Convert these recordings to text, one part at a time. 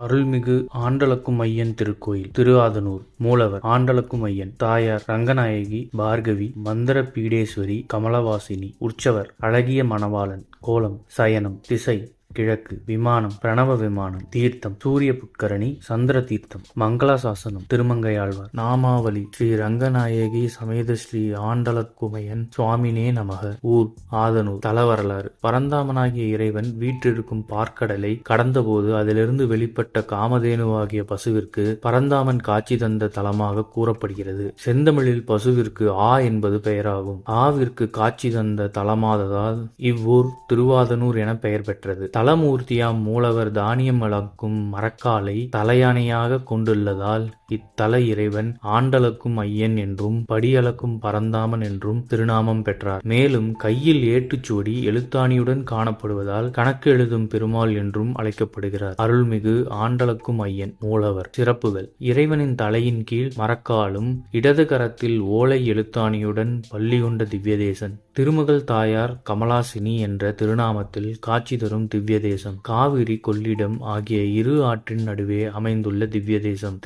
அருள்மிகு ஆண்டலக்கும் ஐயன் திருக்கோயில் திருஆதனூர் மூலவர் ஆண்டலக்கும் ஐயன் தாயார் ரங்கநாயகி பார்கவி மந்திர பீடேஸ்வரி கமலவாசினி உற்சவர் அழகிய மணவாளன் கோலம் சயனம் திசை கிழக்கு விமானம் பிரணவ விமானம் தீர்த்தம் சூரிய புட்கரணி சந்திர தீர்த்தம் மங்களாசாசனம் திருமங்கையாழ்வார் நாமாவளி ஸ்ரீ ரங்கநாயகி சமேத ஸ்ரீ ஆண்டலக்குமையன் சுவாமினே நமக. ஊர் ஆதனூர் தல வரலாறு பரந்தாமனாகிய இறைவன் வீற்றிருக்கும் பார்க்கடலை கடந்தபோது அதிலிருந்து வெளிப்பட்ட காமதேனுவாகிய பசுவிற்கு பரந்தாமன் காட்சி தந்த தலமாக கூறப்படுகிறது. செந்தமிழில் பசுவிற்கு ஆ என்பது பெயராகும். ஆவிற்கு காட்சி தந்த தலமாததால் இவ்வூர் திருவாதனூர் என பெயர் பெற்றது. தலமூர்த்தியாம் மூலவர் தானியம் வளர்க்கும் மரக்காலை தலையானையாக கொண்டுள்ளதால் இத்தல இறைவன் ஆண்டளக்கும் ஐயன் என்றும் படியளக்கும் பரந்தாமன் என்றும் திருநாமம் பெற்றார். மேலும் கையில் ஏட்டுச்சுவடி எழுத்தாணியுடன் காணப்படுவதால் கணக்கு எழுதும் பெருமாள் என்றும் அழைக்கப்படுகிறார். அருள்மிகு ஆண்டளக்கும் ஐயன் மூலவர் சிறப்புகள். இறைவனின் தலையின் கீழ் மரக்காலும் இடது கரத்தில் ஓலை எழுத்தாணியுடன் பள்ளி கொண்ட திவ்யதேசன் திருமகள் தாயார் கமலாசினி என்ற திருநாமத்தில் காட்சி தரும் திவ்ய தேசம் காவிரி கொள்ளிடம் ஆகிய இரு ஆற்றின் நடுவே அமைந்துள்ள திவ்ய தேசம்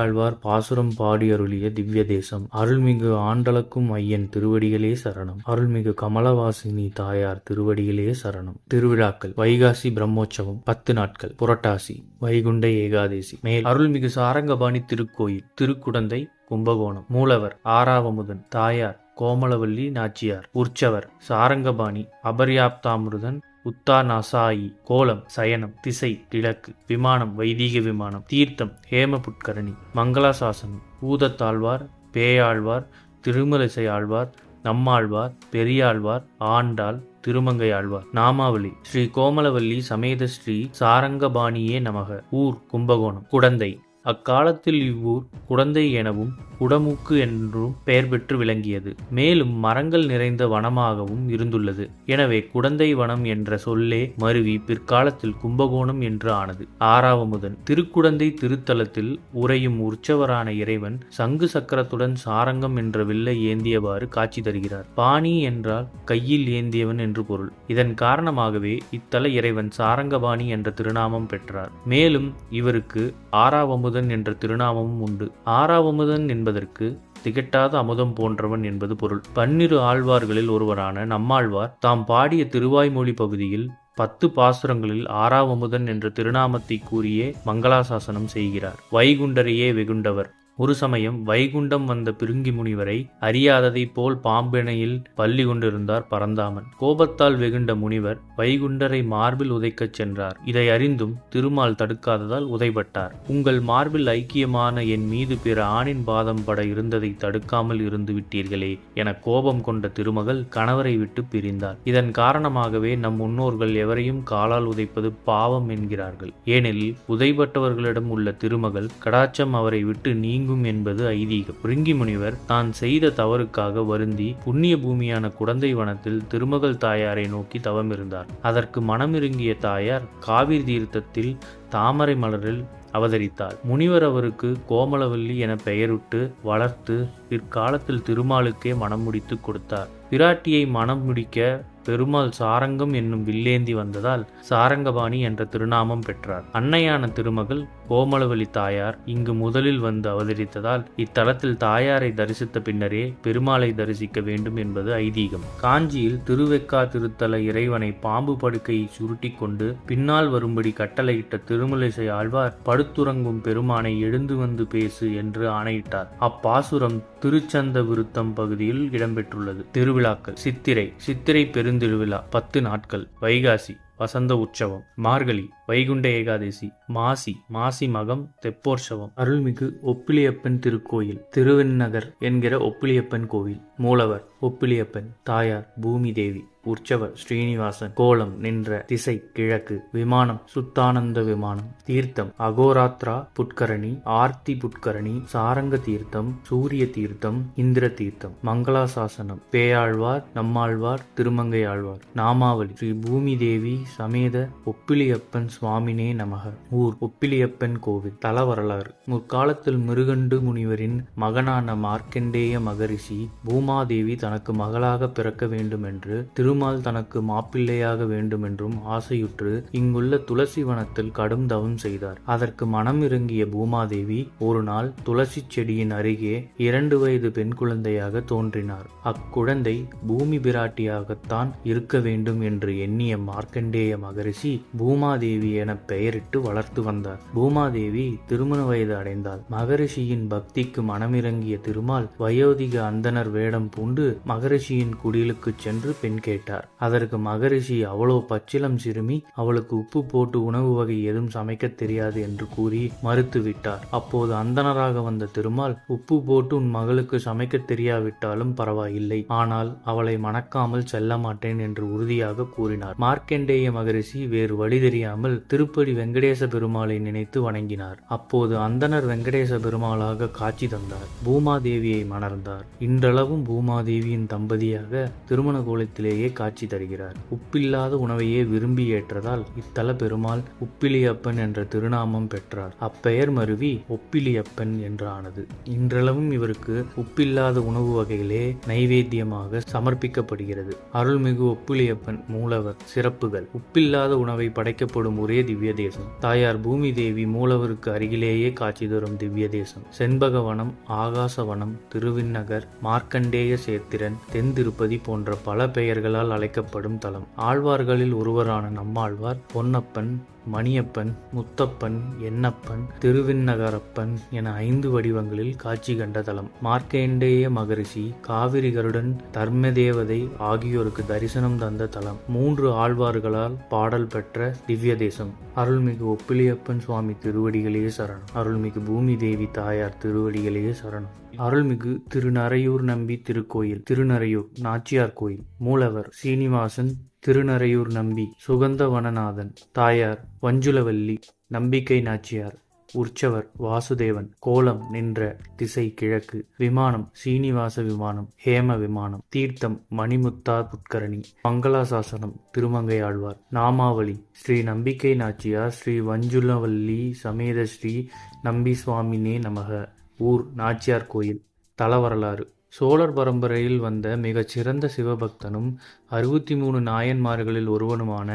பெரியாழ்வார் பாசுரம் பாடி அருளிய திவ்ய தேசம். அருள்மிகு ஆண்டளக்கும் ஐயன் திருவடிகளே சரணம். அருள்மிகு கமலவாசினி தாயார் திருவடிகளே சரணம். திருவிழாக்கள் வைகாசி பிரம்மோற்சவம் பத்து நாட்கள் புரட்டாசி வைகுண்ட ஏகாதேசி. மேல் அருள்மிகு சாரங்கபாணி திருக்கோயில் திருக்குடந்தை கும்பகோணம். மூலவர் ஆறாவமுதன் தாயார் கோமலவல்லி நாச்சியார். உற்சவர் சாரங்கபாணி அபர்யாப்தாமிருதன் உத்தானாசாயி கோலம் சயனம் திசை கிழக்கு விமானம் வைதீக விமானம் தீர்த்தம் ஹேம புட்கரணி மங்களாசாசனம் பூதத்தாழ்வார் பேயாழ்வார் திருமலிசை ஆழ்வார் நம்மாழ்வார் பெரியாழ்வார் ஆண்டாள் திருமங்கையாழ்வார் நாமாவளி ஸ்ரீ கோமலவல்லி சமேத ஸ்ரீ சாரங்கபாணியே நமக ஊர் கும்பகோணம் குடந்தை. அக்காலத்தில் இவ்வூர் குடந்தை எனவும் குடமூக்கு என்றும் பெயர் பெற்று விளங்கியது. மேலும் மரங்கள் நிறைந்த வனமாகவும் இருந்துள்ளது. எனவே குடந்தை வனம் என்ற சொல்லே மருவி பிற்காலத்தில் கும்பகோணம் என்று ஆனது. ஆறாவமுதன் திருக்குடந்தை திருத்தலத்தில் உறையும் உற்சவரான இறைவன் சங்கு சக்கரத்துடன் சாரங்கம் என்ற வில்லை ஏந்தியவாறு காட்சி தருகிறார். பாணி என்றால் கையில் ஏந்தியவன் என்று பொருள். இதன் காரணமாகவே இத்தல இறைவன் சாரங்கபாணி என்ற திருநாமம் பெற்றார். மேலும் இவருக்கு ஆறாவமுதன் என்ற திருநாமமும் உண்டு. ஆறாவமுதன் என்பதற்கு திகட்டாத அமுதம் போன்றவன் என்பது பொருள். பன்னிரு ஆழ்வார்களில் ஒருவரான நம்மாழ்வார் தாம் பாடிய திருவாய்மொழி பகுதியில் பத்து பாசுரங்களில் ஆறாவமுதன் என்ற திருநாமத்தை கூறியே மங்களாசாசனம் செய்கிறார். வைகுண்டரையே வெகுண்டவர். ஒரு சமயம் வைகுண்டம் வந்த பிருங்கி முனிவரை அறியாததைப் போல் பாம்பினையில் பள்ளி கொண்டிருந்தார் பரந்தாமன். கோபத்தால் வெகுண்ட முனிவர் வைகுண்டரை மார்பில் உதைக்கச் சென்றார். இதை அறிந்தும் திருமால் தடுக்காததால் உதைபட்டார். உங்கள் மார்பில் ஐக்கியமான என் மீது பிற ஆணின் பாதம் பட இருந்ததை தடுக்காமல் இருந்து விட்டீர்களே என கோபம் கொண்ட திருமகள் கணவரை விட்டு பிரிந்தார் இதன் காரணமாகவே நம் முன்னோர்கள் எவரையும் காலால் உதைப்பது பாவம் என்கிறார்கள். ஏனெனில் உதைபட்டவர்களிடம் உள்ள திருமகள் கடாச்சம் அவரை விட்டு நீங்கும் நீங்கும் என்பது ஐதீகம் ரிங்கி முனிவர் தான் செய்த தவறுக்காக வருந்தி புண்ணிய பூமியான குடந்தை வனத்தில் திருமகள் தாயாரை நோக்கி தவம் இருந்தார் அதற்கு மனமிருங்கிய தாயார் காவிரி தீர்த்தத்தில் தாமரை மலரில் அவதரித்தார். முனிவர் அவருக்கு கோமலவல்லி என பெயரிட்டு வளர்த்து பிற்காலத்தில் திருமாலுக்கே மனம் முடித்து கொடுத்தார். பிராட்டியை மனம் முடிக்க பெருமாள் சாரங்கம் என்னும் வில்லேந்தி வந்ததால் சாரங்கபாணி என்ற திருநாமம் பெற்றார். அன்னையான திருமகள் கோமலவலி தாயார் இங்கு முதலில் வந்து அவதரித்ததால் இத்தலத்தில் தாயாரை தரிசித்த பின்னரே பெருமாளை தரிசிக்க வேண்டும் என்பது ஐதீகம். காஞ்சியில் திருவெக்கா திருத்தல இறைவனை பாம்பு படுக்கையை சுருட்டி கொண்டு பின்னால் வரும்படி கட்டளையிட்ட திருமலிசை ஆழ்வார் படுத்துறங்கும் பெருமானை எழுந்து வந்து பேசு என்று ஆணையிட்டார். அப்பாசுரம் திருச்சந்த விருத்தம் பகுதியில் இடம்பெற்றுள்ளது. திருவிழாக்கள். சித்திரை. சித்திரை பெரு பெருந்திருவிழா பத்து நாட்கள். வைகாசி வசந்த உற்சவம். மார்கழி வைகுண்ட ஏகாதசி. மாசி மாசி மகம் தெப்போற்சவம். அருள்மிகு ஒப்பிலியப்பன் திருக்கோயில் திருவெண்ணகர் என்கிற ஒப்பிலியப்பன் கோவில். மூலவர் ஒப்பிலியப்பன் தாயார் பூமி தேவி உற்சவர் ஸ்ரீனிவாசன் கோலம் நின்ற திசை கிழக்கு விமானம் சுத்தானந்த விமானம் தீர்த்தம் அகோராத்ரா புட்கரணி ஆர்த்தி புட்கரணி சாரங்க தீர்த்தம் சூரிய தீர்த்தம் இந்திர தீர்த்தம் மங்களாசாசனம் பேயாழ்வார் நம்மாழ்வார் திருமங்கை ஆழ்வார் நாமாவளி ஸ்ரீ பூமி தேவி சமேத ஒப்பிலியப்பன் சுவாமினே நமக. ஊர் ஒப்பிலியப்பன் கோவில் தல வரலாறு முற்காலத்தில் மிருகண்டு முனிவரின் மகனான மார்க்கண்டேய மகரிஷி பூமா பூமாதேவி தனக்கு மகளாக பிறக்க வேண்டுமென்று திருமால் தனக்கு மாப்பிள்ளையாக வேண்டுமென்றும் ஆசையுற்று இங்குள்ள துளசி வனத்தில் கடும் தவம் செய்தார். அதற்கு மனம் இறங்கிய பூமாதேவி ஒரு நாள் துளசி செடியின் அருகே இரண்டு வயது பெண் குழந்தையாக தோன்றினார். அக்குழந்தை பூமி பிராட்டியாகத்தான் இருக்க வேண்டும் என்று எண்ணிய மார்க்கண்டேய மகரிஷி பூமாதேவி என பெயரிட்டு வளர்த்து வந்தார். பூமாதேவி திருமண வயது அடைந்தாள். மகரிஷியின் பக்திக்கு மனமிறங்கிய திருமால் வயோதிக அந்தனர் வேடம் பூண்டு மகரிஷியின் குடிலுக்கு சென்று பெண் கேட்டார். அதற்கு மகரிஷி அவ்வளோ பச்சிலம் சிறுமி அவளுக்கு உப்பு போட்டு உணவு வகை எதுவும் சமைக்க தெரியாது என்று கூறி மறுத்துவிட்டார். அப்போது அந்தனராக வந்த திருமால் உப்பு போட்டு உன் மகளுக்கு சமைக்க தெரியாவிட்டாலும் பரவாயில்லை. ஆனால் அவளை மணக்காமல் செல்ல மாட்டேன் என்று உறுதியாக கூறினார். மார்க்கண்டேய மகரிஷி வேறு வழி தெரியாமல் திருப்பதி வெங்கடேச பெருமாளை நினைத்து வணங்கினார். அப்போது அந்தனர் வெங்கடேச பெருமாளாக காட்சி தந்தார். பூமாதேவியை மணர்ந்தார் இன்றளவும் பூமாதேவியின் தம்பதியாக திருமண கோலத்திலேயே காட்சி தருகிறார். உப்பில்லாத உணவையே விரும்பி ஏற்றதால் இத்தல பெருமாள் உப்பிலியப்பன் என்ற திருநாமம் பெற்றார். அப்பெயர் மருவி ஒப்பிலியப்பன் என்றானது. இன்றளவும் இவருக்கு உப்பில்லாத உணவு வகைகளே நைவேத்தியமாக சமர்ப்பிக்கப்படுகிறது. அருள்மிகு ஒப்பிலியப்பன் மூலவர் சிறப்புகள். உப்பில்லாத உணவை படைக்கப்படும் ஒரே திவ்ய தேசம் தாயார் பூமி தேவி மூலவருக்கு அருகிலேயே காட்சி தரும் திவ்ய தேசம் செண்பகவனம் ஆகாசவனம் திருவிண்ணகர் மார்க்கண்ட மார்க்கண்டேய சேத்திரன் தென் திருப்பதி போன்ற பல பெயர்களால் அழைக்கப்படும் தலம். ஆழ்வார்களில் ஒருவரான நம்மாழ்வார் பொன்னப்பன் மணியப்பன் முத்தப்பன் எண்ணப்பன் திருவிண்ணகரப்பன் என ஐந்து வடிவங்களில் காட்சி கண்ட தலம். மார்க்கண்டேய மகரிஷி காவிரிகருடன் தர்ம தர்மதேவதை ஆகியோருக்கு தரிசனம் தந்த தலம். மூன்று ஆழ்வார்களால் பாடல் பெற்ற திவ்ய தேசம். அருள்மிகு ஒப்பிலியப்பன் சுவாமி திருவடிகளே சரணம். அருள்மிகு பூமி தேவி தாயார் திருவடிகளே சரணம். அருள்மிகு திருநரையூர் நம்பி திருக்கோயில் திருநறையூர் நாச்சியார் கோயில். மூலவர் சீனிவாசன் திருநறையூர் நம்பி சுகந்தவனநாதன். தாயார் வஞ்சுலவல்லி நம்பிக்கை நாச்சியார். உற்சவர் வாசுதேவன். கோலம் நின்ற திசை கிழக்கு. விமானம் சீனிவாச விமானம் ஹேம விமானம். தீர்த்தம் மணிமுத்தா புட்கரணி மங்களாசாசனம் திருமங்கையாழ்வார். நாமாவளி ஸ்ரீ நம்பிக்கை நாச்சியார் ஸ்ரீ வஞ்சுலவல்லி சமேத ஸ்ரீ நம்பி சுவாமினே நமக. ஊர் நாச்சியார் கோயில் தல வரலாறு சோழர் பரம்பரையில் வந்த மிகச்சிறந்த சிவபக்தனும் அறுபத்தி மூணு நாயன்மார்களில் ஒருவனுமான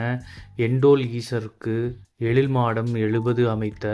எண்டோல் ஈசருக்கு எழில்மாடம் எழுபது அமைத்த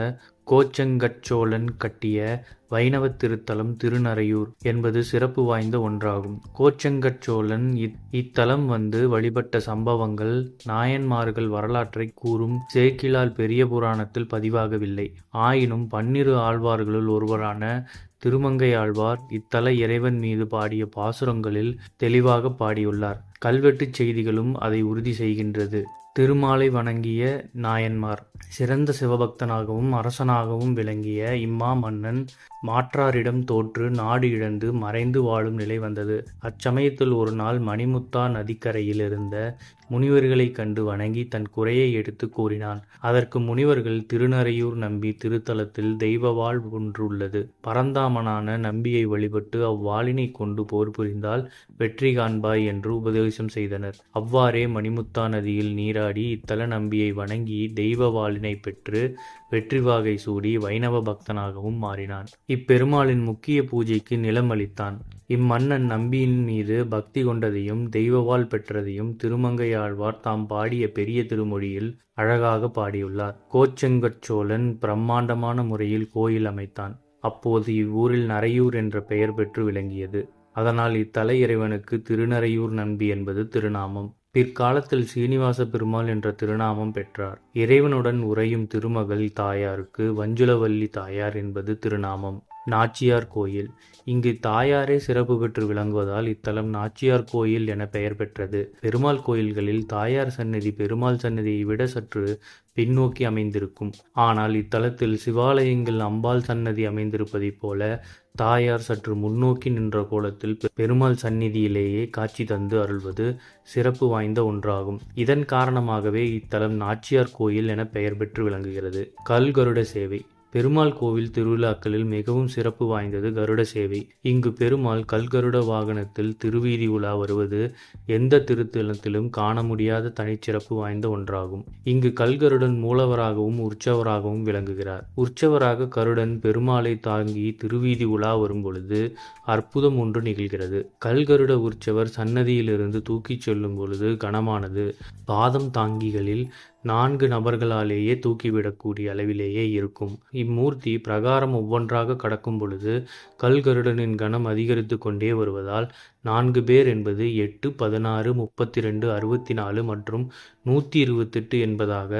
கோச்சங்கச்சோழன் கட்டிய வைணவத் திருத்தலம் திருநரையூர் என்பது சிறப்பு வாய்ந்த ஒன்றாகும். கோச்சங்கச்சோழன் இத்தலம் வந்து வழிபட்ட சம்பவங்கள் நாயன்மார்கள் வரலாற்றை கூறும் சேக்கிலால் பெரிய புராணத்தில் பதிவாகவில்லை. ஆயினும் பன்னிரு ஆழ்வார்களுள் ஒருவரான திருமங்கை ஆழ்வார் இத்தல இறைவன் மீது பாடிய பாசுரங்களில் தெளிவாக பாடியுள்ளார். கல்வெட்டுச் செய்திகளும் அதை உறுதி செய்கின்றது. திருமாலை வணங்கிய நாயன்மார். சிறந்த சிவபக்தனாகவும் அரசனாகவும் விளங்கிய இம்மா மன்னன் மாற்றாரிடம் தோற்று நாடு இழந்து மறைந்து வாழும் நிலை வந்தது. அச்சமயத்தில் ஒரு நாள் மணிமுத்தா நதிக்கரையில் இருந்த முனிவர்களை கண்டு வணங்கி தன் குறையை எடுத்து கூறினான். அதற்கு முனிவர்கள் திருநறையூர் நம்பி திருத்தலத்தில் தெய்வவாள் ஒன்றுள்ளது. பரந்தாமனான நம்பியை வழிபட்டு அவ்வாளினை கொண்டு போர் புரிந்தால் வெற்றி காண்பாய் என்று உபதேசம் செய்தனர். அவ்வாறே மணிமுத்தா நதியில் நீராடி இத்தல நம்பியை வணங்கி தெய்வ வாளினை பெற்று வெற்றிவாகை சூடி வைணவ பக்தனாகவும் மாறினான். இப்பெருமாளின் முக்கிய பூஜைக்கு நிலம் அளித்தான் இம்மன்னன் நம்பியின் மீது பக்தி கொண்டதையும் தெய்வவாள் பெற்றதையும் திருமங்கையாழ்வார் தாம் பாடிய பெரிய திருமொழியில் அழகாக பாடியுள்ளார். கோச்செங்கச்சோழன் பிரம்மாண்டமான முறையில் கோயில் அமைத்தான். அப்போது இவ்வூரில் நரையூர் என்ற பெயர் பெற்று விளங்கியது. அதனால் இத்தலை இறைவனுக்கு திருநரையூர் நம்பி என்பது திருநாமம். பிற்காலத்தில் சீனிவாச பெருமாள் என்ற திருநாமம் பெற்றார். இறைவனுடன் உறையும் திருமகள் தாயாருக்கு வஞ்சுலவல்லி தாயார் என்பது திருநாமம். நாச்சியார் கோயில். இங்கு தாயாரே சிறப்பு பெற்று விளங்குவதால் இத்தலம் நாச்சியார் கோயில் என பெயர் பெற்றது. பெருமாள் கோயில்களில் தாயார் சன்னதி பெருமாள் சன்னதியை விட சற்று பின்னோக்கி அமைந்திருக்கும். ஆனால் இத்தலத்தில் சிவாலயங்கள் அம்பாள் சன்னதி அமைந்திருப்பதைப் போல தாயார் சற்று முன்னோக்கி நின்ற கோலத்தில் பெருமாள் சந்நிதியிலேயே காட்சி தந்து அருள்வது சிறப்பு வாய்ந்த ஒன்றாகும். இதன் காரணமாகவே இத்தலம் நாச்சியார் கோயில் என பெயர் பெற்று விளங்குகிறது. கல்கருட சேவை. பெருமாள் கோவில் திருவிழாக்களில் மிகவும் சிறப்பு வாய்ந்தது கருட சேவை. இங்கு பெருமாள் கல்கருட வாகனத்தில் திருவீதி உலா வருவது எந்த திருத்தலத்திலும் காண முடியாத தனிச்சிறப்பு வாய்ந்த ஒன்றாகும். இங்கு கல்கருடன் மூலவராகவும் உற்சவராகவும் விளங்குகிறார். உற்சவராக கருடன் பெருமாளை தாங்கி திருவீதி உலா வரும் பொழுது அற்புதம் ஒன்று நிகழ்கிறது. கல்கருட உற்சவர் சன்னதியிலிருந்து தூக்கிச் செல்லும் பொழுது கனமானது. பாதம் தாங்கிகளில் நான்கு நபர்களாலேயே தூக்கிவிடக்கூடிய அளவிலேயே இருக்கும். இம்மூர்த்தி பிரகாரம் ஒவ்வொன்றாக கடக்கும் பொழுது கல்கருடனின் கணம் அதிகரித்து கொண்டே வருவதால் நான்கு பேர் என்பது எட்டு பதினாறு முப்பத்தி ரெண்டு அறுபத்தி நாலு மற்றும் நூற்றி இருபத்தெட்டு என்பதாக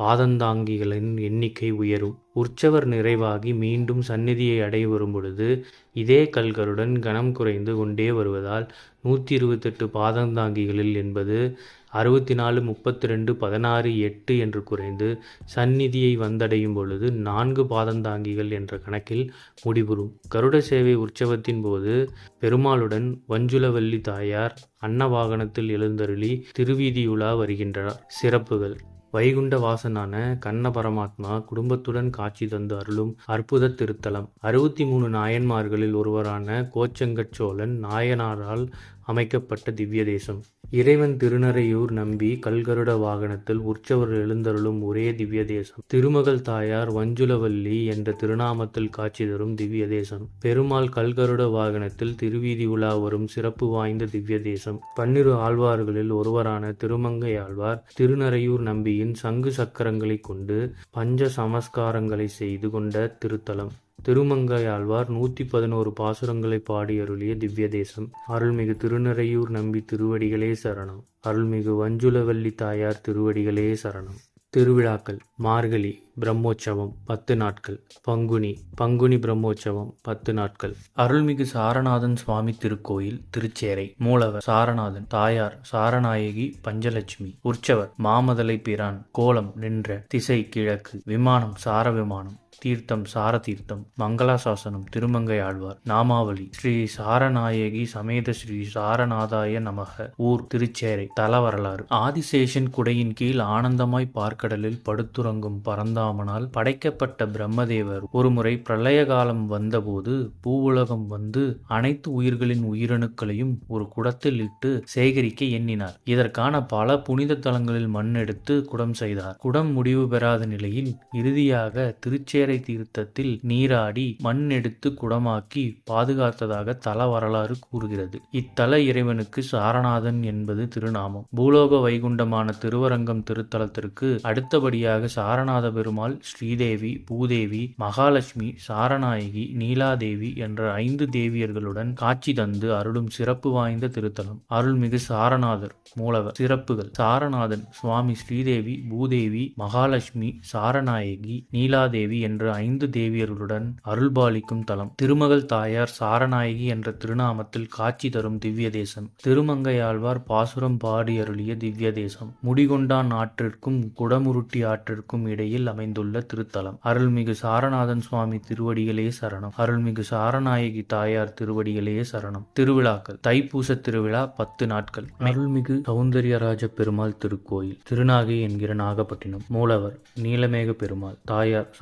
பாதந்தாங்கிகளின் எண்ணிக்கை உயரும். உற்சவர் நிறைவாகி மீண்டும் சந்நிதியை அடைய வரும் பொழுது இதே கல்கருடன் கனம் குறைந்து கொண்டே வருவதால் நூற்றி இருபத்தெட்டு பாதந்தாங்கிகளில் என்பது அறுபத்தி நாலு முப்பத்தி ரெண்டு பதினாறு எட்டு என்று குறைந்து சந்நிதியை வந்தடையும் பொழுது நான்கு பாதந்தாங்கிகள் என்ற கணக்கில் முடிவுறும் கருட சேவை உற்சவத்தின் போது பெருமாளுடன் வஞ்சுலவல்லி தாயார் அன்னவாகனத்தில் எழுந்தருளி திருவீதியுலா வருகின்றனர். சிறப்புகள். வைகுண்ட வாசனான கண்ண பரமாத்மா குடும்பத்துடன் காட்சி தந்து அருளும் அற்புத திருத்தலம். அறுபத்தி மூணு நாயன்மார்களில் ஒருவரான கோச்சங்கச் சோழன் நாயனாரால் அமைக்கப்பட்ட திவ்ய தேசம். இறைவன் திருநறையூர் நம்பி கல்கருட வாகனத்தில் உற்சவர் எழுந்தருளும் ஒரே திவ்ய தேசம். திருமகள் தாயார் வஞ்சுலவல்லி என்ற திருநாமத்தில் காட்சி தரும் திவ்ய தேசம். பெருமாள் கல்கருட வாகனத்தில் திருவீதி உலா வரும் சிறப்பு வாய்ந்த திவ்ய தேசம். பன்னிரு ஆழ்வார்களில் ஒருவரான திருமங்கை ஆழ்வார் திருநறையூர் நம்பியின் சங்கு சக்கரங்களை கொண்டு பஞ்ச சமஸ்காரங்களை செய்து கொண்ட திருத்தலம். திருமங்கையாழ்வார் நூற்றி பதினோரு பாசுரங்களை பாடி அருளிய திவ்ய தேசம் அருள்மிகு திருநறையூர் நம்பி திருவடிகளே சரணம். அருள்மிகு வஞ்சுலவல்லி தாயார் திருவடிகளே சரணம். திருவிழாக்கள் மார்கழி பிரம்மோற்சவம் பத்து நாட்கள். பங்குனி பங்குனி பிரம்மோற்சவம் பத்து நாட்கள். அருள்மிகு சாரநாதன் சுவாமி திருக்கோயில் திருச்சேரை. மூலவர் சாரநாதன். தாயார் சாரநாயகி பஞ்சலட்சுமி. உற்சவர் மாமதலை பிரான். கோலம் நின்ற திசை கிழக்கு. விமானம் சார விமானம் தீர்த்தம் சார தீர்த்தம் மங்களாசாசனம் திருமங்கை ஆழ்வார் நாமாவளி ஸ்ரீ சாரநாயகி சமேத ஸ்ரீ சாரநாதாய நமக ஊர் திருச்சேரை தல வரலாறு. ஆதிசேஷன் குடையின் கீழ் ஆனந்தமாய் பார்க்கடலில் படுத்துறங்கும் பரந்தாமனால் படைக்கப்பட்ட பிரம்மதேவர் ஒருமுறை பிரளய காலம் வந்தபோது பூவுலகம் வந்து அனைத்து உயிர்களின் உயிரணுக்களையும் ஒரு குடத்தில் இட்டு சேகரிக்க எண்ணினார். இதற்கான பல புனித தலங்களில் மண் எடுத்து குடம் செய்தார். குடம் முடிவு பெறாத நிலையில் இறுதியாக திருச்சேரி தீர்த்தத்தில் நீராடி மண் எடுத்து குடமாக்கி பாதுகாத்ததாக தல வரலாறு கூறுகிறது. இத்தல இறைவனுக்கு சாரநாதன் என்பது திருநாமம். பூலோக வைகுண்டமான திருவரங்கம் திருத்தலத்திற்கு அடுத்தபடியாக சாரநாத பெருமாள் ஸ்ரீதேவி பூதேவி மகாலட்சுமி சாரநாயகி நீலாதேவி என்ற ஐந்து தேவியர்களுடன் காட்சி தந்து அருளும் சிறப்பு வாய்ந்த திருத்தலம். அருள்மிகு சாரநாதர் மூலவர். சிறப்புகள். சாரநாதன் சுவாமி ஸ்ரீதேவி பூதேவி மகாலட்சுமி சாரநாயகி நீலாதேவி என்ற ஐந்து தேவியர்களுடன் அருள்பாலிக்கும் தலம். திருமகள் தாயார் சாரநாயகி என்ற திருநாமத்தில் காட்சி தரும் திவ்ய தேசம் திருமங்கையாழ்வார் பாசுரம் பாடி அருளிய திவ்ய தேசம் முடிகொண்டான் ஆற்றிற்கும் குடமுருட்டி ஆற்றிற்கும் இடையில் அமைந்துள்ள திருத்தலம். அருள்மிகு சாரநாதன் சுவாமி திருவடிகளே சரணம். அருள்மிகு சாரநாயகி தாயார் திருவடிகளே சரணம். திருவிழாக்கள். தைப்பூச திருவிழா பத்து நாட்கள். அருள்மிகு சௌந்தரியராஜ பெருமாள் திருக்கோயில். திருநாகை என்கிற நாகப்பட்டினம். மூலவர். நீலமேக பெருமாள். தாயார்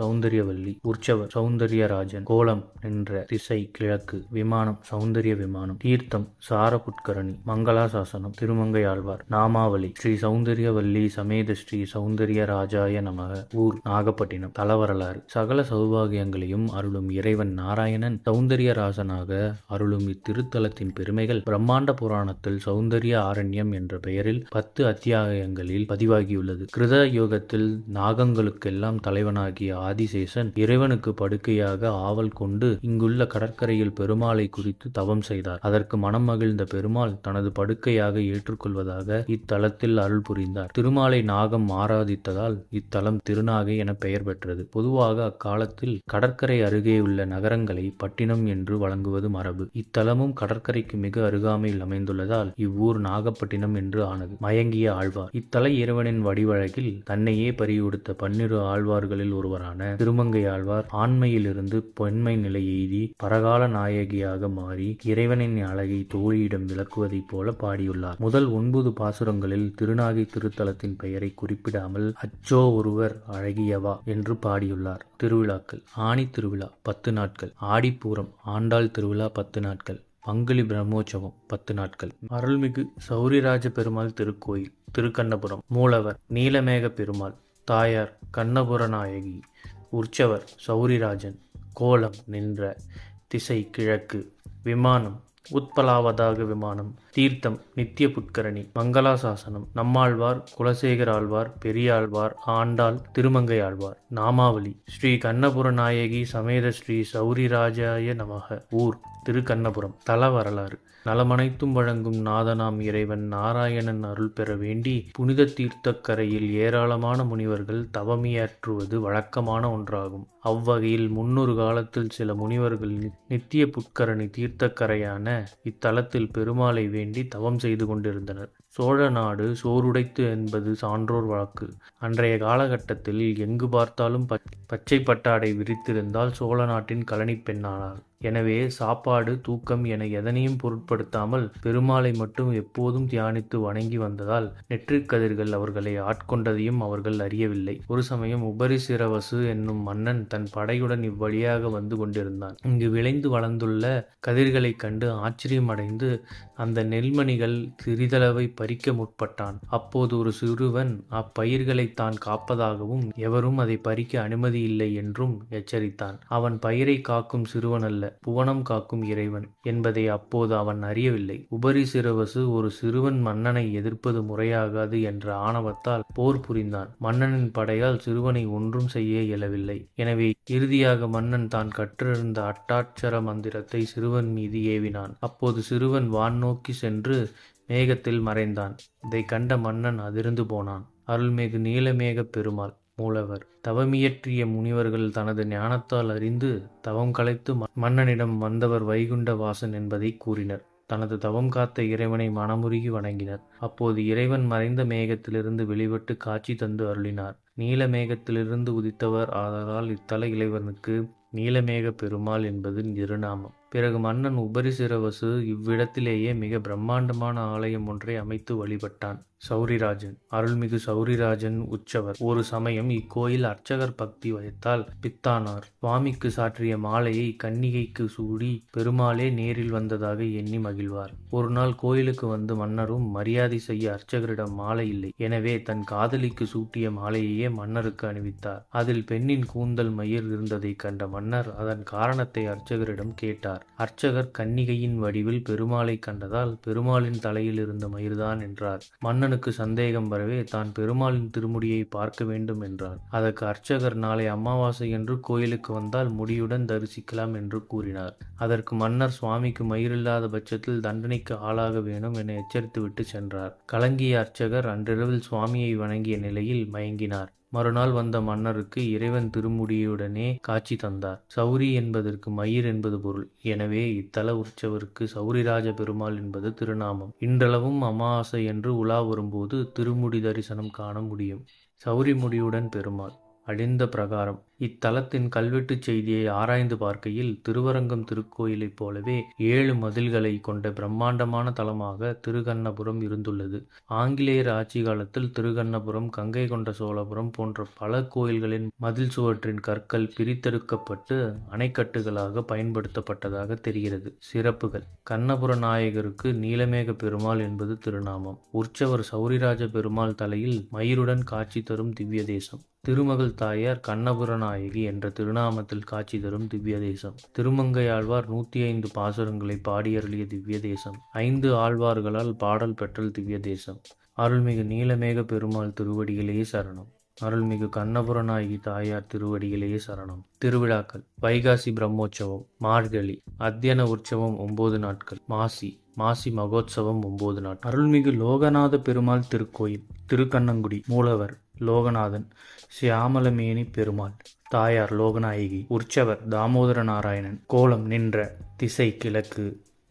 சௌந்தரியவல்லி உற்சவர் சௌந்தரியராஜன் கோலம் என்ற திசை கிழக்கு விமானம் சௌந்தரிய விமானம் தீர்த்தம் சாரபுட்கரணி மங்களாசாசனம் திருமங்கை ஆழ்வார் நாமாவளி ஸ்ரீ சௌந்தரியவல்லி சமேத ஸ்ரீ சௌந்தரியராஜாய நமக ஊர் நாகப்பட்டினம் தலவரலாறு. சகல சௌபாகியங்களையும் அருளும் இறைவன் நாராயணன் சௌந்தரியராசனாக அருளும் இத்திருத்தலத்தின் பெருமைகள் பிரம்மாண்ட புராணத்தில் சௌந்தரிய ஆரண்யம் என்ற பெயரில் பத்து அத்தியாயங்களில் பதிவாகியுள்ளது. கிருத யுகத்தில் நாகங்களுக்கெல்லாம் தலைவனாகிய ஆதிசேஷ கணேசன் இறைவனுக்கு படுக்கையாக ஆவல் கொண்டு இங்குள்ள கடற்கரையில் பெருமாளை குறித்து தவம் செய்தார். அதற்கு மனம் மகிழ்ந்த பெருமாள் தனது படுக்கையாக ஏற்றுக்கொள்வதாக இத்தலத்தில் அருள் புரிந்தார். திருமாலை நாகம் ஆராதித்ததால் இத்தலம் திருநாகை என பெயர் பெற்றது. பொதுவாக அக்காலத்தில் கடற்கரை அருகே உள்ள நகரங்களை பட்டினம் என்று வழங்குவது மரபு. இத்தலமும் கடற்கரைக்கு மிக அருகாமையில் அமைந்துள்ளதால் இவ்வூர் நாகப்பட்டினம் என்று ஆனது. மயங்கிய ஆழ்வார். இத்தல இறைவனின் வடிவழகில் தன்னையே பறியுடுத்த பன்னிரு ஆழ்வார்களில் ஒருவரான திரு திருமங்கை ஆழ்வார் ஆண்மையிலிருந்து பெண்மை நிலை எய்தி பரகால நாயகியாக மாறி இறைவனின் அழகை தோழியிடம் விளக்குவதைப் போல பாடியுள்ளார். முதல் ஒன்பது பாசுரங்களில் திருநாகை திருத்தலத்தின் பெயரை குறிப்பிடாமல் அச்சோ ஒருவர் அழகியவா என்று பாடியுள்ளார். திருவிழாக்கள். ஆணி திருவிழா பத்து நாட்கள். ஆடிப்பூரம். ஆண்டாள் திருவிழா பத்து நாட்கள். பங்குனி பிரம்மோற்சவம் பத்து நாட்கள். அருள்மிகு சௌரிராஜ பெருமாள் திருக்கோயில். திருக்கண்ணபுரம். மூலவர். நீலமேக பெருமாள். தாயார். கண்ணபுர நாயகி. உற்சவர் சௌரிராஜன் கோலம் நின்ற திசை கிழக்கு விமானம் உத்பலாவதாக விமானம் தீர்த்தம் நித்திய புட்கரணி மங்களாசாசனம் நம்மாழ்வார் குலசேகர் ஆழ்வார் பெரியாழ்வார் ஆண்டாள் திருமங்கை ஆழ்வார் நாமாவளி ஸ்ரீ கண்ணபுர நாயகி சமேத ஸ்ரீ சௌரிராஜாய நமக ஊர் திருக்கண்ணபுரம் தல வரலாறு நலமனைத்தும் வழங்கும் நாதனாம் இறைவன் நாராயணன் அருள் பெற வேண்டி புனித தீர்த்தக்கரையில் ஏராளமான முனிவர்கள் தவமியாற்றுவது வழக்கமான ஒன்றாகும். அவ்வகையில் முன்னொரு காலத்தில் சில முனிவர்கள் நித்திய புட்கரணி தீர்த்தக்கரையான இத்தலத்தில் பெருமாளை வேண்டி தவம் செய்து கொண்டிருந்தனர். சோழ நாடு சோறுடைத்து என்பது சான்றோர் வழக்கு அன்றைய காலகட்டத்தில் எங்கு பார்த்தாலும் பச்சை பட்டாடை விரித்திருந்தால் சோழ நாட்டின் கலனி பெண்ணானார் எனவே சாப்பாடு தூக்கம் என எதனையும் பொருட்படுத்தாமல் பெருமாளை மட்டும் எப்போதும் தியானித்து வணங்கி வந்ததால் நெற்றிக்கதிர்கள் அவர்களை ஆட்கொண்டதையும் அவர்கள் அறியவில்லை. ஒரு சமயம் உபரிசிரவசு என்னும் மன்னன் தன் படையுடன் இவ்வழியாக வந்து கொண்டிருந்தான். இங்கு விளைந்து வளர்ந்துள்ள கதிர்களைக் கண்டு ஆச்சரியமடைந்து அந்த நெல்மணிகள் சிறிதளவை பறிக்க முற்பட்டான். அப்போது ஒரு சிறுவன் அப்பயிர்களை தான் காப்பதாகவும் எவரும் அதை பறிக்க அனுமதி இல்லை என்றும் எச்சரித்தான். அவன் பயிரை காக்கும் சிறுவன் அல்ல புவனம் காக்கும் இறைவன் என்பதை அப்போது அவன் அறியவில்லை. உபரி சிறுவசு ஒரு சிறுவன் மன்னனை எதிர்ப்பது முறையாகாது என்ற ஆணவத்தால் போர் புரிந்தான். மன்னனின் படையால் சிறுவனை ஒன்றும் செய்ய இயலவில்லை. எனவே இறுதியாக மன்னன் தான் கற்றிருந்த அட்டாட்சர மந்திரத்தை சிறுவன் மீது ஏவினான். அப்போது சிறுவன் வான் நோக்கி சென்று மேகத்தில் மறைந்தான். இதை கண்ட மன்னன் அதிர்ந்து போனான். அருள்மிகு நீலமேக பெருமாள் மூலவர் தவமியற்றிய முனிவர்கள் தனது ஞானத்தால் அறிந்து தவம் கலைத்து மன்னனிடம் வந்தவர் வைகுண்ட வாசன் என்பதை கூறினர். தனது தவம் காத்த இறைவனை மனமுருகி வணங்கினர். அப்போது இறைவன் மறைந்த மேகத்திலிருந்து வெளிப்பட்டு காட்சி தந்து அருளினார். நீல மேகத்திலிருந்து உதித்தவர் ஆதலால் இத்தல இளைவனுக்கு நீலமேக பெருமாள் என்பது திருநாமம் பிறகு மன்னன் உபரிசிரவசு இவ்விடத்திலேயே மிக பிரம்மாண்டமான ஆலயம் ஒன்றை அமைத்து வழிபட்டான். சௌரிராஜன். அருள்மிகு சௌரிராஜன் உற்சவர். ஒரு சமயம் இக்கோயில் அர்ச்சகர் பக்தி வயத்தால் பித்தானார். சுவாமிக்கு சாற்றிய மாலையை கன்னிகைக்கு சூடி பெருமாளே நேரில் வந்ததாக எண்ணி மகிழ்வார். ஒரு நாள் கோயிலுக்கு வந்து மன்னரும் மரியாதை செய்ய அர்ச்சகரிடம் மாலை இல்லை. எனவே தன் காதலிக்கு சூட்டிய மாலையையே மன்னருக்கு அணிவித்தார். அதில் பெண்ணின் கூந்தல் மயிர் இருந்ததை கண்ட மன்னர் அதன் காரணத்தை அர்ச்சகரிடம் கேட்டார். அர்ச்சகர் கன்னிகையின் வடிவில் பெருமாளை கண்டதால் பெருமாளின் தலையில் இருந்த மயிர்தான் என்றார். மன்னனுக்கு சந்தேகம் வரவே தான் பெருமாளின் திருமுடியை பார்க்க வேண்டும் என்றார். அதற்கு அர்ச்சகர் நாளை அமாவாசை என்று கோயிலுக்கு வந்தால் முடியுடன் தரிசிக்கலாம் என்று கூறினார். அதற்கு மன்னர் சுவாமிக்கு மயிரில்லாத பட்சத்தில் தண்டனைக்கு ஆளாக வேணும் என எச்சரித்துவிட்டு சென்றார். கலங்கிய அர்ச்சகர் அன்றிரவில் சுவாமியை வணங்கிய நிலையில் மயங்கினார். மறுநாள் வந்த மன்னருக்கு இறைவன் திருமுடியுடனே காட்சி தந்தார். சௌரி என்பதற்கு மயிர் என்பது பொருள். எனவே இத்தல உற்சவருக்கு சௌரிராஜ பெருமாள் என்பது திருநாமம். இன்றளவும் அமாவாசை என்று உலா வரும்போது திருமுடி தரிசனம் காண முடியும். சௌரி முடியுடன் பெருமாள். அழிந்த பிரகாரம். இத்தலத்தின் கல்வெட்டுச் செய்தியை ஆராய்ந்து பார்க்கையில் திருவரங்கம் திருக்கோயிலைப் போலவே ஏழு மதில்களை கொண்ட பிரம்மாண்டமான தலமாக திருகண்ணபுரம் இருந்துள்ளது. ஆங்கிலேயர் ஆட்சி காலத்தில் திருகண்ணபுரம் கங்கை கொண்ட சோழபுரம் போன்ற பல கோயில்களின் மதில் சுவற்றின் கற்கள் பிரித்தெடுக்கப்பட்டு அணைக்கட்டுகளாக பயன்படுத்தப்பட்டதாக தெரிகிறது. சிறப்புகள். கண்ணபுர நாயகருக்கு நீலமேக பெருமாள் என்பது திருநாமம். உற்சவர் சௌரிராஜ பெருமாள் தலையில் மயிருடன் காட்சி தரும் திவ்ய தேசம் திருமகள் தாயார் கண்ணபுர கண்ணபுரநாயகி என்ற திருநாமத்தில் காட்சி தரும் திவ்ய தேசம் திருமங்கை ஆழ்வார் நூத்தி ஐந்து பாசுரங்களை பாடியருளிய திவ்ய தேசம் ஐந்து ஆழ்வார்களால் பாடல் பெற்றல் திவ்ய தேசம் அருள்மிகு நீலமேக பெருமாள் திருவடியிலேயே சரணம். அருள்மிகு கண்ணபுரநாயகி தாயார் திருவடியிலேயே சரணம். திருவிழாக்கள். வைகாசி பிரம்மோற்சவம் மார்கழி அத்தியன உற்சவம் ஒன்பது நாட்கள் மாசி மாசி மகோத்சவம் ஒன்பது நாட்கள். அருள்மிகு லோகநாத பெருமாள் திருக்கோயில் திருக்கண்ணங்குடி மூலவர் லோகநாதன் சியாமலமேனி பெருமாள். தாயார் லோகநாயகி உற்சவர் தாமோதர நாராயணன் கோலம் நின்ற திசை கிழக்கு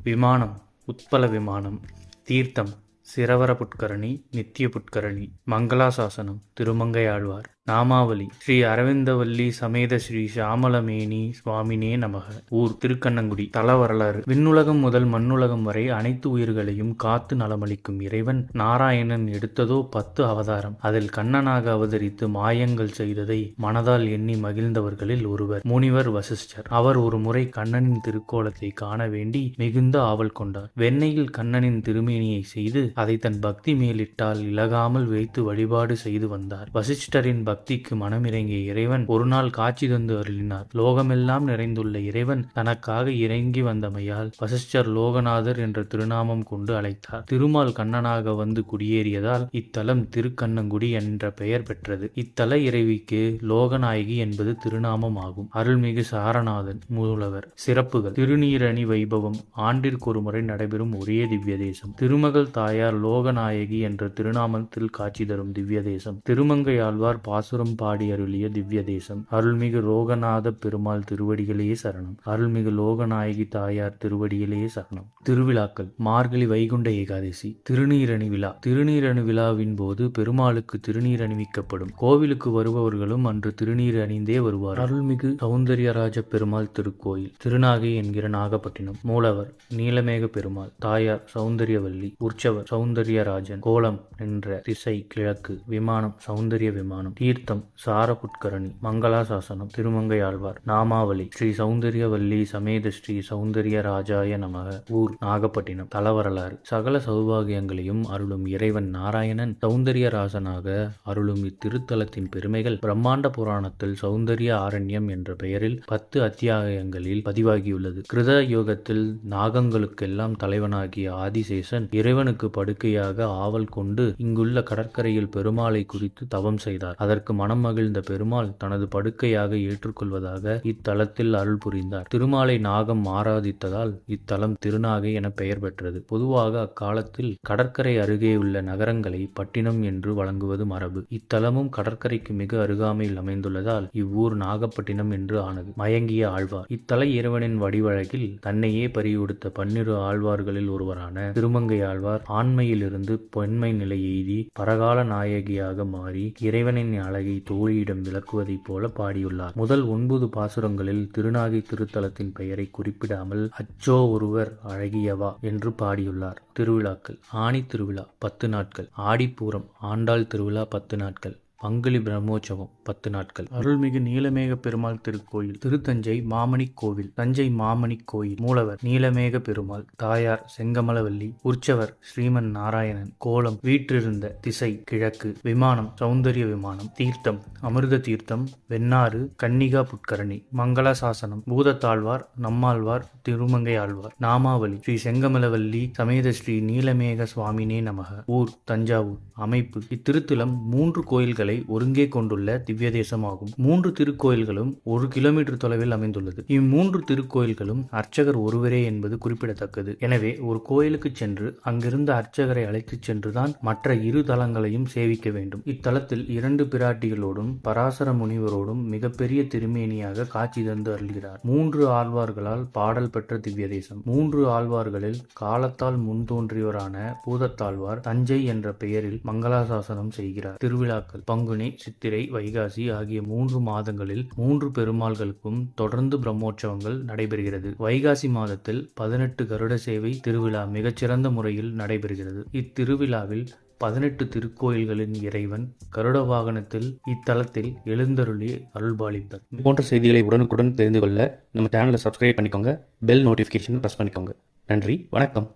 விமானம் உத்பல விமானம் தீர்த்தம் சிரவர புட்கரணி நித்திய புட்கரணி மங்களாசாசனம் திருமங்கையாழ்வார். நாமாவளி. ஸ்ரீ அரவிந்தவல்லி சமேத ஸ்ரீ சியாமலமேனி சுவாமினே நமக. ஊர் திருக்கண்ணங்குடி. தல வரலாறு விண்ணுலகம் முதல் மண்ணுலகம் வரை அனைத்து உயிர்களையும் காத்து நலமளிக்கும் இறைவன் நாராயணன் எடுத்ததோ பத்து அவதாரம். அதில் கண்ணனாக அவதரித்து மாயங்கள் செய்ததை மனதால் எண்ணி மகிழ்ந்தவர்களில் ஒருவர் முனிவர் வசிஷ்டர். அவர் ஒரு முறை கண்ணனின் திருக்கோலத்தை காண வேண்டி மிகுந்த ஆவல் கொண்டார். வெண்ணெயில் கண்ணனின் திருமேனியை செய்து அதை தன் பக்தி மேலிட்டால் இலகாமல் வைத்து வழிபாடு செய்து வந்தார். வசிஷ்டரின் பக்திக்கு மனமிறங்கிய இறைவன் ஒரு நாள் காட்சி தந்து அருளினார். லோகமெல்லாம் நிறைந்துள்ள இறைவன் தனக்காக இறங்கி வந்தமையால் வசிஷ்டர் லோகநாதர் என்ற திருநாமம் கொண்டு அழைத்தார். திருமால் கண்ணனாக வந்து குடியேறியதால் இத்தலம் திருக்கண்ணங்குடி என்ற பெயர் பெற்றது. இத்தல இறைவிக்கு லோகநாயகி என்பது திருநாமம் ஆகும் அருள்மிகு சாரநாதன் மூலவர். சிறப்புகள். திருநீரணி வைபவம். ஆண்டிற்கு ஒரு முறை நடைபெறும் ஒரே திவ்ய தேசம் திருமகள் தாயார் லோகநாயகி என்ற திருநாமத்தில் காட்சி தரும் திவ்ய தேசம் திருமங்கை ஆழ்வார் பாசுரம் பாடி அருளிய திவ்ய தேசம் அருள்மிகு ரோகநாத பெருமாள் திருவடிகளே சரணம். அருள்மிகு லோகநாயகி தாயார் திருவடிகளே சரணம். திருவிழாக்கள். மார்கழி வைகுண்ட ஏகாதசி. திருநீரணி விழா. திருநீரணி விழாவின் போது பெருமாளுக்கு திருநீர் அணிவிக்கப்படும் கோவிலுக்கு வருபவர்களும் அன்று திருநீர் அணிந்தே வருவார் அருள்மிகு சௌந்தரியராஜ பெருமாள் திருக்கோயில். திருநாகை என்கிற நாகப்பட்டினம். மூலவர் நீலமேக பெருமாள். தாயார் சௌந்தரியவல்லி. உற்சவர் சௌந்தரியராஜன். கோலம் என்ற திசை கிழக்கு விமானம். சௌந்தரிய விமானம். தீர்த்தம் சாரபுட்கரணி மங்களாசாசனம் திருமங்கை ஆழ்வார் நாமாவளி ஸ்ரீ சௌந்தரியவல்லி சமேத ஸ்ரீ சௌந்தரிய ராஜாய நமக ஊர் நாகப்பட்டினம் தலவரலாறு. சகல சௌபாகியங்களையும் அருளும் இறைவன் நாராயணன் சௌந்தரியராசனாக அருளும் இத்திருத்தலத்தின் பெருமைகள் பிரம்மாண்ட புராணத்தில் சௌந்தரிய ஆரண்யம் என்ற பெயரில் பத்து அத்தியாயங்களில் பதிவாகியுள்ளது. கிருத யுகத்தில் நாகங்களுக்கெல்லாம் தலைவனாகிய ஆதிசேஷன் இறைவனுக்கு படுக்கையாக ஆவல் கொண்டு இங்குள்ள கடற்கரையில் பெருமாளை குறித்து தவம் செய்தார். அதற்கு மனம் மகிழ்ந்த பெருமாள் தனது படுக்கையாக ஏற்றுக்கொள்வதாக இத்தலத்தில் அருள் புரிந்தார். திருமாலை நாகம் ஆராதித்ததால் இத்தலம் திருநாகை என பெயர் பெற்றது. பொதுவாக அக்காலத்தில் கடற்கரை அருகே உள்ள நகரங்களை பட்டினம் என்று வழங்குவது மரபு. இத்தலமும் கடற்கரைக்கு மிக அருகாமையில் அமைந்துள்ளதால் இவ்வூர் நாகப்பட்டினம் என்று ஆனது. மயங்கிய ஆழ்வார். இத்தல இறைவனின் வடிவழகில் தன்னையே பறிகொடுத்த பன்னிரு ஆழ்வார்களில் ஒருவரான திருமங்கை ஆழ்வார் ஆண்மையிலிருந்து பெண்மை நிலை எய்தி பரகால நாயகியாக மாறி இறைவனின் அழகை தோழியிடம் விளக்குவதைப் போல பாடியுள்ளார். முதல் ஒன்பது பாசுரங்களில் திருநாகை திருத்தலத்தின் பெயரை குறிப்பிடாமல் அச்சோ ஒருவர் அழகியவா என்று பாடியுள்ளார். திருவிழாக்கள் ஆணி திருவிழா பத்து நாட்கள் ஆடிப்பூரம் ஆண்டாள் திருவிழா பத்து நாட்கள். பங்குலி பிரம்மோற்சவம் பத்து நாட்கள். அருள்மிகு நீலமேக பெருமாள் திருக்கோயில் திருத்தஞ்சை மாமணி கோவில் தஞ்சை மாமணி கோயில் மூலவர் நீலமேக பெருமாள் தாயார் செங்கமலவல்லி உற்சவர் ஸ்ரீமன் நாராயணன் கோலம் வீற்றிருந்த திசை கிழக்கு விமானம் சௌந்தரிய விமானம் தீர்த்தம் அமிர்த தீர்த்தம் வெண்ணாறு கன்னிகா புட்கரணி மங்களாசாசனம் பூதத்தாழ்வார் நம்மாழ்வார் திருமங்கை ஆழ்வார் நாமாவளி ஸ்ரீ செங்கமலவல்லி சமேத ஸ்ரீ நீலமேக சுவாமினே நமக ஊர் தஞ்சாவூர் அமைப்பு இத்திருத்தலம் மூன்று கோயில்களை ஒருங்கே கொண்டுள்ள திவ்ய தேசமாகும். மூன்று திருக்கோயில்களும் ஒரு கிலோமீட்டர் தொலைவில் அமைந்துள்ளது. இம்மூன்று திருக்கோயில்களும் அர்ச்சகர் ஒருவரே என்பது குறிப்பிடத்தக்கது. எனவே ஒரு கோயிலுக்கு சென்று அங்கிருந்த அர்ச்சகரை அழைத்துச் சென்றுதான் மற்ற இரு தலங்களையும் சேவிக்க வேண்டும். இத்தலத்தில் இரண்டு பிராட்டிகளோடும் பராசர முனிவரோடும் மிகப்பெரிய திருமேனியாக காட்சி தந்து அருள்கிறார். மூன்று ஆழ்வார்களால் பாடல் பெற்ற திவ்ய தேசம். மூன்று ஆழ்வார்களில் காலத்தால் முன்தோன்றியவரான பூதத்தாழ்வார் தஞ்சை என்ற பெயரில் மங்களாசாசனம் செய்கிறார். திருவிழாக்கள் பங்கு பங்குனி சித்திரை வைகாசி ஆகிய மூன்று மாதங்களில் மூன்று பெருமாள்களுக்கும் தொடர்ந்து பிரம்மோற்சவங்கள் நடைபெறுகிறது. வைகாசி மாதத்தில் பதினெட்டு கருட சேவை திருவிழா மிகச்சிறந்த முறையில் நடைபெறுகிறது. இத்திருவிழாவில் பதினெட்டு திருக்கோயில்களின் இறைவன் கருட வாகனத்தில் இத்தலத்தில் எழுந்தருளி அருள்பாலித்தார். இது போன்ற செய்திகளை உடனுக்குடன் தெரிந்து கொள்ள நம்ம சேனலை சப்ஸ்கிரைப் பண்ணிக்கோங்க பெல் நோட்டிஃபிகேஷன் ப்ரெஸ் பண்ணிக்கோங்க. நன்றி வணக்கம்.